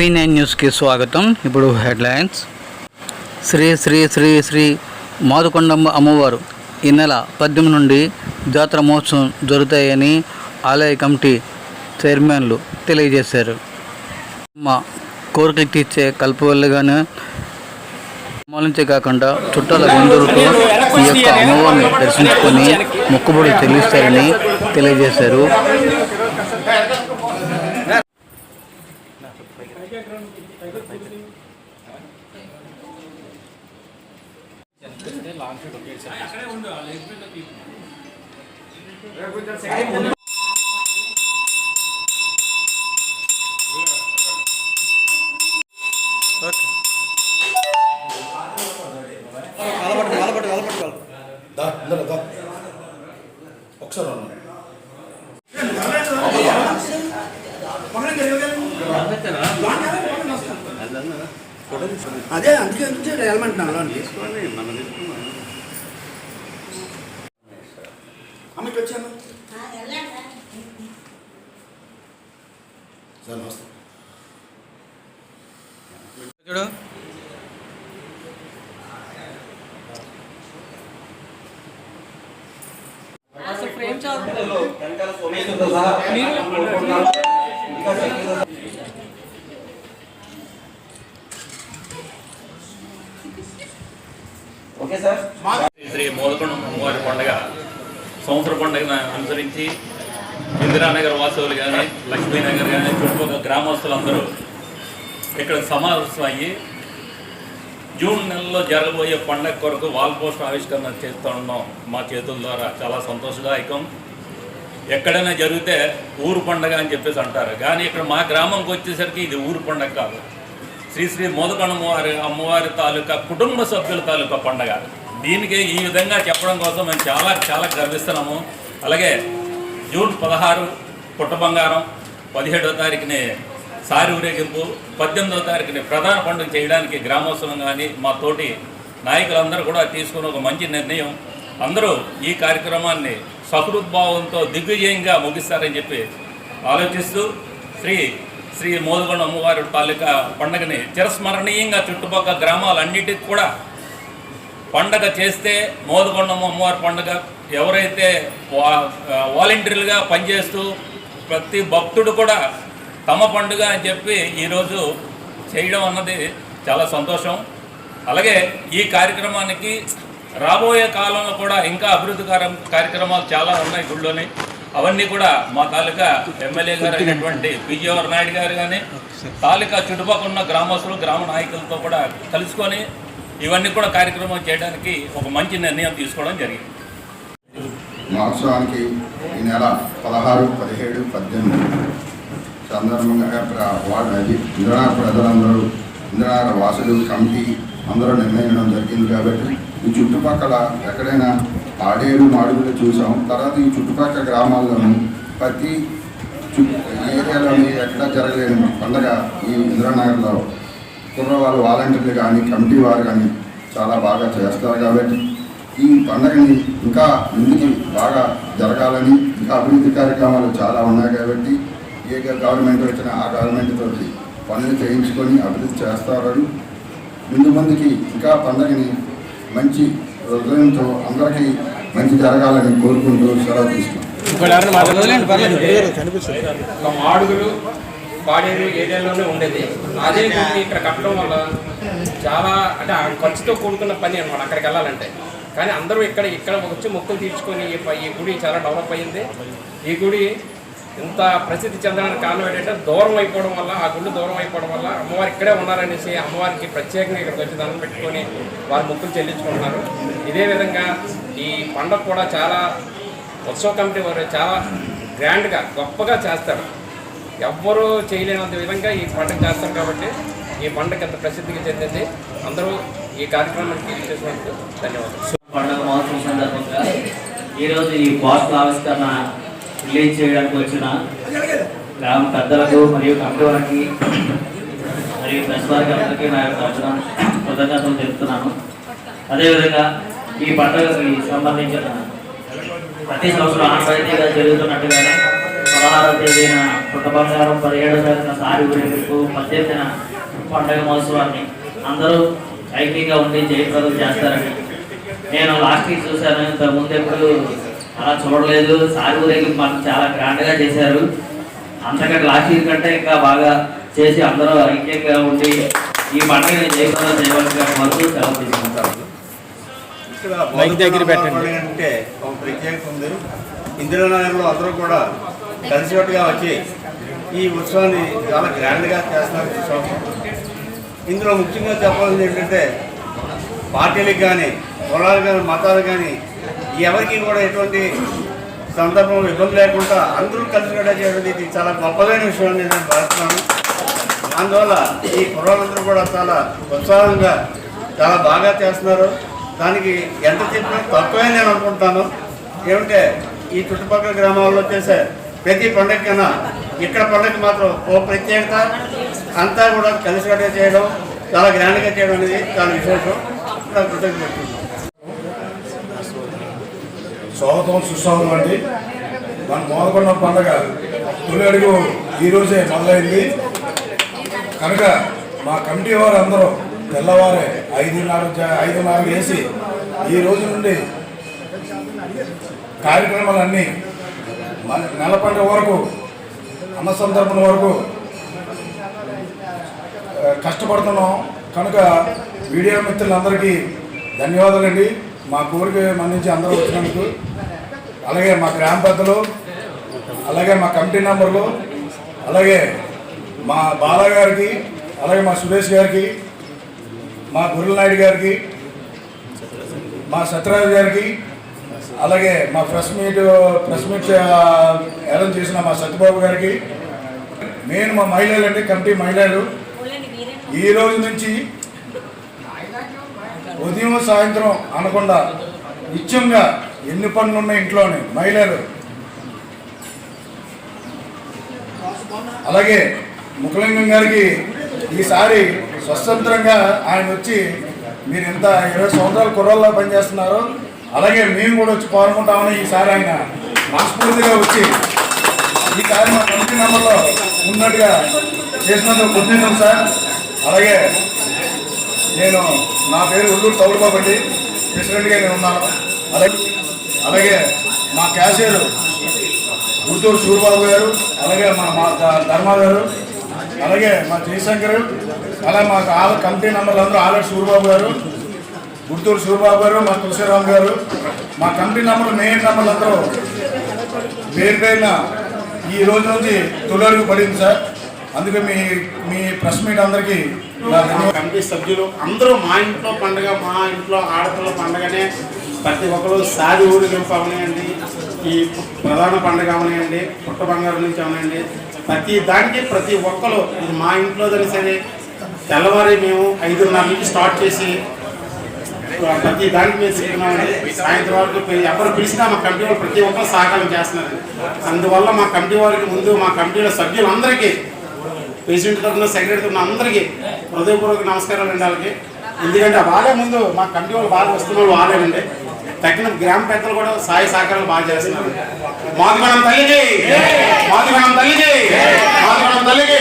V nine న్యూస్కి స్వాగతం. ఇప్పుడు హెడ్లైన్స్. శ్రీ శ్రీ శ్రీ శ్రీ మాదుకొండమ్మ అమ్మవారు ఈ నెల పద్దెనిమిది నుండి జాతర మహోత్సవం జరుగుతాయని ఆలయ కమిటీ చైర్మన్లు తెలియజేశారు. మా కోరికలు తీర్చే కల్పవల్లిగానే అమ్మాలించే కాకుండా చుట్టాల బంధువులతో ఈ యొక్క అమ్మవారిని దర్శించుకొని మొక్కుబడులు చెల్లిస్తారని తెలియజేశారు. ఒకసారి అదే అందుకే వెళ్ళమంటున్నాను లోన్కి అమ్మకి వచ్చాను. శ్రీ మోదకొండ అమ్మవారి పండుగ సంవత్సర పండుగను అనుసరించి ఇందిరానగర్ వాసువులు కానీ లక్ష్మీనగర్ కానీ చుట్టుపక్కల గ్రామస్తులందరూ ఇక్కడ సమావేశం అయ్యి జూన్ నెలలో జరగబోయే పండగ కొరకు వాల్ పోస్ట్ ఆవిష్కరణ చేస్తూ ఉన్నాం మా చేతుల ద్వారా. చాలా సంతోషదాయకం. ఎక్కడైనా జరిగితే ఊరు పండగ అని చెప్పేసి అంటారు. కానీ ఇక్కడ మా గ్రామంకి వచ్చేసరికి ఇది ఊరు పండగ కాదు. శ్రీ శ్రీ మోదకొండ అమ్మవారి అమ్మవారి తాలూకా కుటుంబ సభ్యుల తాలూకా పండగ. దీనికి ఈ విధంగా చెప్పడం కోసం మేము చాలా చాలా గర్విస్తున్నాము. అలాగే జూన్ పదహారు పుట్ట బంగారం పదిహేడవ తారీఖుని సారి ఊరేగింపు పద్దెనిమిదవ తారీఖుని ప్రధాన పండుగ చేయడానికి గ్రామోత్సవం కానీ మా తోటి నాయకులందరూ కూడా తీసుకున్న ఒక మంచి నిర్ణయం. అందరూ ఈ కార్యక్రమాన్ని సహృద్భావంతో దిగ్విజయంగా ముగిస్తారని చెప్పి ఆలోచిస్తూ శ్రీ శ్రీ మోదగొండ అమ్మవారి తాలూకా పండుగని చిరస్మరణీయంగా చుట్టుపక్కల గ్రామాలన్నిటికి కూడా పండగ చేస్తే మోదగొండమ్మ అమ్మవారి పండుగ ఎవరైతే వాలంటీర్లుగా పనిచేస్తూ ప్రతి భక్తుడు కూడా తమ పండుగ అని చెప్పి ఈరోజు చేయడం అన్నది చాలా సంతోషం. అలాగే ఈ కార్యక్రమానికి రాబోయే కాలంలో కూడా ఇంకా అభివృద్ధి కార్యక్రమాలు చాలా ఉన్నాయి గుళ్ళోని. అవన్నీ కూడా మా తాలూకా ఎమ్మెల్యే గారు అయినటువంటి విజయవర్ నాయుడు గారు కానీ తాలూకా చుట్టుపక్కల ఉన్న గ్రామస్తులు గ్రామ నాయకులతో కూడా కలుసుకొని ఇవన్నీ కూడా కార్యక్రమం చేయడానికి ఒక మంచి నిర్ణయం తీసుకోవడం జరిగింది. మహోత్సవానికి ఈ నెల పదహారు పదిహేడు పద్దెనిమిది సందర్భంగా వార్డు అది ఇంద్రనాథ ప్రజలందరూ ఇంద్రనాథ వాసులు కమిటీ అందరూ నిర్ణయించడం జరిగింది కాబట్టి ఈ చుట్టుపక్కల ఎక్కడైనా ఆడేడు మాడుగులు చూసాం తర్వాత ఈ చుట్టుపక్కల గ్రామాల్లోనూ ప్రతి చు ఏరియాలోని ఎక్కడ జరగలేని పండగ ఈ ఇంద్రనగర్లో. కుర్రవాళ్ళు వాలంటీర్లు కానీ కమిటీ వారు కానీ చాలా బాగా చేస్తారు కాబట్టి ఈ పండగని ఇంకా ముందుకి బాగా జరగాలని ఇంకా అభివృద్ధి కార్యక్రమాలు చాలా ఉన్నాయి కాబట్టి ఏ గవర్నమెంట్ వచ్చినా ఆ గవర్నమెంట్ తోటి పనులు చేయించుకొని అభివృద్ధి చేస్తారని ముందు ముందుకి ఇంకా పండగని మంచి హృదయంతో అందరికీ మంచి జరగాలని కోరుకుంటూ సెలవు తీసుకుంటాం మాడుగులు పాడేరు ఏరియాలోనే ఉండేది. అదే ఇక్కడ కట్టడం వల్ల చాలా అంటే ఖర్చుతో కూడుకున్న పని అనమాట అక్కడికి వెళ్ళాలంటే. కానీ అందరూ ఇక్కడ ఇక్కడ వచ్చి మొక్కులు తీర్చుకొని ఈ ఈ గుడి చాలా డెవలప్ అయింది ఈ గుడి ఇంత ప్రసిద్ధి చెందడానికి కారణం ఏంటంటే దూరం అయిపోవడం వల్ల ఆ గుళ్ళు దూరం అయిపోవడం వల్ల అమ్మవారు ఇక్కడే ఉన్నారనేసి అమ్మవారికి ప్రత్యేకంగా ఇక్కడికి వచ్చి దండం పెట్టుకొని వారి మొక్కులు చెల్లించుకుంటున్నారు. ఇదే విధంగా ఈ పండుగ కూడా చాలా ఉత్సవ కమిటీ వారు చాలా గ్రాండ్గా గొప్పగా చేస్తారు. ఎవ్వరూ చేయలేనంత విధంగా ఈ పండుగ చేస్తారు కాబట్టి ఈ పండుగ ఎంత ప్రసిద్ధికి చెందింది. అందరూ ఈ కార్యక్రమానికి చేసినందుకు ధన్యవాదాలు. పండుగ మహోత్సవం సందర్భంగా ఈరోజు ఈ పోస్టల్ ఆవిష్కరణ రిలీజ్ చేయడానికి వచ్చిన గ్రామ పెద్దలకు మరియు కమిటీ వారికి మరియు ప్రెస్ వారికి అందరికీ నా యొక్క తరఫున కృతజ్ఞతలు తెలుపుతున్నాను. అదేవిధంగా ఈ పండుగకి సంబంధించిన ప్రతి సంవత్సరం ఆనవాయితీగా జరుగుతున్నట్టుగానే పదహారవ తేదీన పుట్ట బంగారం పదిహేడవ తేదీన సారి గురింపు పద్దెనిమిదిన పండుగ మహోత్సవాన్ని అందరూ ఐక్యంగా ఉండి జయప్రదం చేస్తారని నేను లాస్ట్ వీక్ చూశాను. ఇంతకుముందు ఎప్పుడు అలా చూడలేదు. సారి ఊరేగింపు మనకు చాలా గ్రాండ్గా చేశారు. అంతకంటే లాస్ట్ ఇయర్ కంటే ఇంకా బాగా చేసి అందరూ ఐక్యంగా ఉండి ఈ పండుగని జయప్రదం చేయవలసిన కోరుతూ సెలవు తీసుకుంటారు దగ్గర పెట్టండి. అంటే ఒక ప్రత్యేకత ఉంది. ఇందిరానగర్లో అందరూ కూడా కలిసికట్టుగా వచ్చి ఈ ఉత్సవాన్ని చాలా గ్రాండ్గా చేస్తున్నారు ఉత్సవం ఇందులో ముఖ్యంగా చెప్పాల్సింది ఏంటంటే పార్టీలకు కానీ కులాలు కానీ మతాలు కానీ ఎవరికి కూడా ఎటువంటి సందర్భం ఇబ్బంది లేకుండా అందరూ కలిసికట్టుగా చేయడం ఇది చాలా గొప్పదైన విషయం అని నేను భావిస్తున్నాను. అందువల్ల ఈ కుర్రాళ్ళందరూ కూడా చాలా ఉత్సాహంగా చాలా బాగా చేస్తున్నారు. దానికి ఎంత చెప్పినా తక్కువే నేను అనుకుంటాను. ఏమంటే ఈ చుట్టుపక్కల గ్రామాల్లో చేసే ప్రతి పండగ కన్నా ఇక్కడ పండగ మాత్రం ఓ ప్రత్యేకత అంతా కూడా కలిసికట్టుగా చేయడం చాలా గ్రాండ్గా చేయడం అనేది చాలా విశేషం. నాకు స్వాగతం సుస్వాగతం అండి. మన మోదకొండ పండగ తొలి అడుగు ఈరోజే మొదలైంది. కనుక మా కమిటీ వారు అందరూ తెల్లవారే ఐదున్నర ఐదున్నర వేసి ఈ రోజు నుండి కార్యక్రమాలన్నీ మన నెల పండుగ వరకు అన్న సందర్భం వరకు కష్టపడుతున్నాం. కనుక మీడియా మిత్రులందరికీ ధన్యవాదాలండి. మా కోరిక మన్నించి అందరూ వచ్చినందుకు అలాగే మా గ్రామ పెద్దలు అలాగే మా కమిటీ మెంబర్లు అలాగే మా బాలా గారికి అలాగే మా సురేష్ గారికి మా నాయుడు గారికి మా సత్యరాజు గారికి అలాగే మా press meet press meet arrange చేసిన మా సత్యబాబు గారికి నేను మా మహిళలు అండి కమిటీ మహిళలు. ఈ రోజు నుంచి ఉదయం సాయంత్రం అనకుండా నిత్యంగా ఎన్ని పనులు ఉన్నాయి ఇంట్లోనే? మహిళలు. అలాగే ముఖలింగం గారికి ఈసారి స్వతంత్రంగా ఆయన వచ్చి మీరు ఇంత ఇరవై సంవత్సరాలు కుర్రల్లో పనిచేస్తున్నారు అలాగే మేము కూడా వచ్చి పాల్గొంటామని ఈసారి ఆయన మనస్ఫూర్తిగా వచ్చి ఈసారి మా కమిటీ మెంబర్లో ఉన్నట్టుగా చేసినందుకు గుర్తించాం సార్. అలాగే నేను నా పేరు ఉల్లూరు తౌడుబాబు అండి. ప్రెసిడెంట్గా నేను ఉన్నాను. అలాగే అలాగే మా క్యాషియర్ గుంటూరు సూరిబాబు గారు అలాగే మా మా ధ- ధర్మ గారు అలాగే మా జయశంకర్ అలాగే మా ఆల్ కమిటీ మెంబర్లు అందరూ ఆల్రెడీ సూర్బాబు గారు గుంటూరు సూర్బాబు గారు మా తులసిరామ్ గారు మా కమిటీ నంబర్లు మెయిన్ నంబర్లు అందరూ పేరు ఈ రోజు నుంచి తొలడుగు పడింది సార్. అందుకే మీ మీ ప్రెస్ మీట్ అందరికీ కమిటీ సభ్యులు అందరూ మా ఇంట్లో పండుగ మా ఇంట్లో ఆడపిల్ల పండుగనే ప్రతి ఒక్కరు సాది ఊరిగింపు అవనియండి. ఈ ప్రధాన పండుగ అవనియండి పుట్ట బంగారం నుంచి అవనియండి. ప్రతి దానికి ప్రతి ఒక్కరు ఇది మా ఇంట్లో సరే తెల్లవారి మేము ఐదున్నర నుంచి స్టార్ట్ చేసి ప్రతి దానికి మేము తిరుగుతున్నామండి సాయంత్రం వరకు ఎవరు పిలిచినా మా కమిటీ వాళ్ళు ప్రతి ఒక్కరు సహకారం చేస్తున్నారు అందువల్ల మా కమిటీ వారికి ముందు మా కమిటీలో సభ్యులందరికీ ప్రెసిడెంట్ తరఫున సెక్రటరీ తరఫున అందరికీ హృదయపూర్వక నమస్కారాలు అండి వాళ్ళకి. ఎందుకంటే వాళ్ళే ముందు మా కమిటీ వాళ్ళు బాగా వస్తున్న వాళ్ళు వాళ్ళేనండి తగిన గ్రామ పెద్దలు కూడా సాయ సహకారాలు బాగా చేస్తున్నారు. మాదిగణం తల్లికి! మాదిగణం తల్లికి! మాదిగణం తల్లికి!